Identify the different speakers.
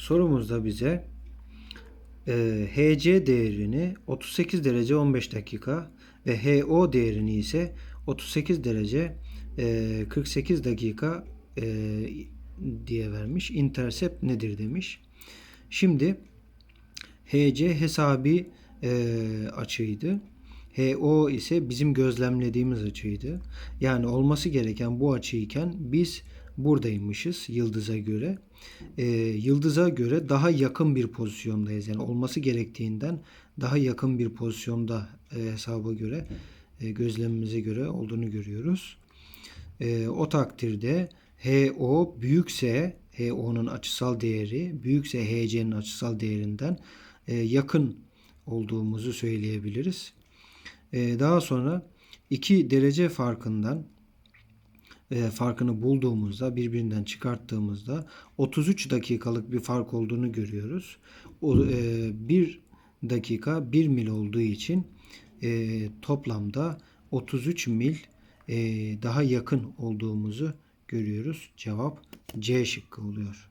Speaker 1: Sorumuzda bize e, HC değerini 38 derece 15 dakika ve HO değerini ise 38 derece e, 48 dakika e, diye vermiş. Intercept nedir demiş. Şimdi HC hesabi e, açıydı. HO ise bizim gözlemlediğimiz açıydı. Yani olması gereken bu açıyken biz buradaymışız yıldıza göre. E, yıldıza göre daha yakın bir pozisyondayız. Yani olması gerektiğinden daha yakın bir pozisyonda e, hesaba göre e, gözlemimize göre olduğunu görüyoruz. E, o takdirde HO büyükse HO'nun açısal değeri büyükse HC'nin açısal değerinden e, yakın olduğumuzu söyleyebiliriz. E, daha sonra 2 derece farkından farkını bulduğumuzda birbirinden çıkarttığımızda 33 dakikalık bir fark olduğunu görüyoruz. O, e, 1 dakika 1 mil olduğu için e, toplamda 33 mil e, daha yakın olduğumuzu görüyoruz. Cevap C şıkkı oluyor.